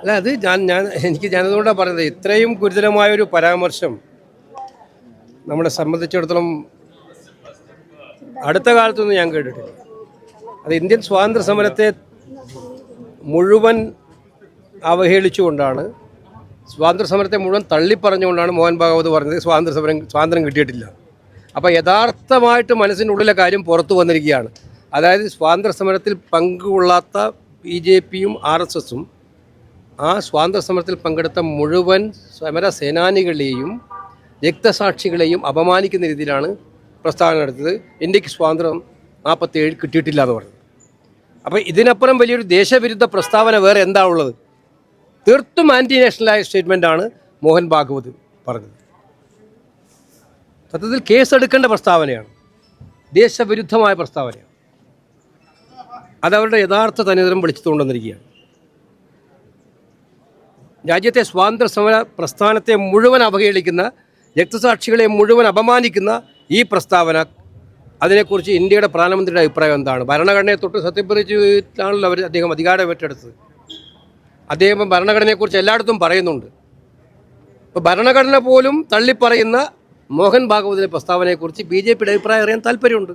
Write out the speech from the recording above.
അല്ല അത് ഞാൻ ഞാൻ എനിക്ക് ഞാനതുകൊണ്ടാണ് പറയുന്നത്. ഇത്രയും ഗുരുതരമായൊരു പരാമർശം നമ്മളെ സംബന്ധിച്ചിടത്തോളം അടുത്ത കാലത്തൊന്നും ഞാൻ കേട്ടിട്ടില്ല. അത് ഇന്ത്യൻ സ്വാതന്ത്ര്യ സമരത്തെ മുഴുവൻ അവഹേളിച്ചുകൊണ്ടാണ് സ്വാതന്ത്ര്യ സമരത്തെ മുഴുവൻ തള്ളിപ്പറഞ്ഞുകൊണ്ടാണ് മോഹൻ ഭാഗവത് പറഞ്ഞത് സ്വാതന്ത്ര്യ സമരം സ്വാതന്ത്ര്യം കിട്ടിയിട്ടില്ല. അപ്പോൾ യഥാർത്ഥമായിട്ട് മനസ്സിനുള്ളിലെ കാര്യം പുറത്തു വന്നിരിക്കുകയാണ്. അതായത് സ്വാതന്ത്ര്യ സമരത്തിൽ പങ്കുകൊള്ളാത്ത ബി ജെ പിയും ആർ എസ് എസും ആ സ്വാതന്ത്ര്യ സമരത്തിൽ പങ്കെടുത്ത മുഴുവൻ സമര സേനാനികളെയും രക്തസാക്ഷികളെയും അപമാനിക്കുന്ന രീതിയിലാണ് പ്രസ്താവന നടത്തിയത്. ഇന്ത്യയ്ക്ക് സ്വാതന്ത്ര്യം നാൽപ്പത്തേഴ് കിട്ടിയിട്ടില്ല എന്ന് പറഞ്ഞു. അപ്പോൾ ഇതിനപ്പുറം വലിയൊരു ദേശവിരുദ്ധ പ്രസ്താവന വേറെ എന്താ ഉള്ളത്? തീർത്തും ആന്റി നാഷണലായ സ്റ്റേറ്റ്മെന്റാണ് മോഹൻ ഭാഗവത് പറഞ്ഞത്. സത്യത്തിൽ കേസെടുക്കേണ്ട പ്രസ്താവനയാണ്. ദേശവിരുദ്ധമായ പ്രസ്താവനയാണ്. അതവരുടെ യഥാർത്ഥ തനിതരം വിളിച്ചുകൊണ്ടുവന്നിരിക്കുകയാണ് രാജ്യത്തെ സ്വാതന്ത്ര്യ സമര പ്രസ്ഥാനത്തെ മുഴുവൻ അവഹേളിക്കുന്ന രക്തസാക്ഷികളെ മുഴുവൻ അപമാനിക്കുന്ന ഈ പ്രസ്താവന അതിനെക്കുറിച്ച് ഇന്ത്യയുടെ പ്രധാനമന്ത്രിയുടെ അഭിപ്രായം എന്താണ്? ഭരണഘടനയെ തൊട്ട് സത്യപ്രതിജ്ഞയാണല്ലോ അവർ അദ്ദേഹം അധികാരം ഏറ്റെടുത്തത്. അദ്ദേഹം ഭരണഘടനയെക്കുറിച്ച് എല്ലായിടത്തും പറയുന്നുണ്ട്. ഇപ്പോൾ ഭരണഘടന പോലും തള്ളിപ്പറയുന്ന മോഹൻ ഭാഗവതിന്റെ പ്രസ്താവനയെക്കുറിച്ച് ബി ജെ പിയുടെ അഭിപ്രായം അറിയാൻ താല്പര്യമുണ്ട്.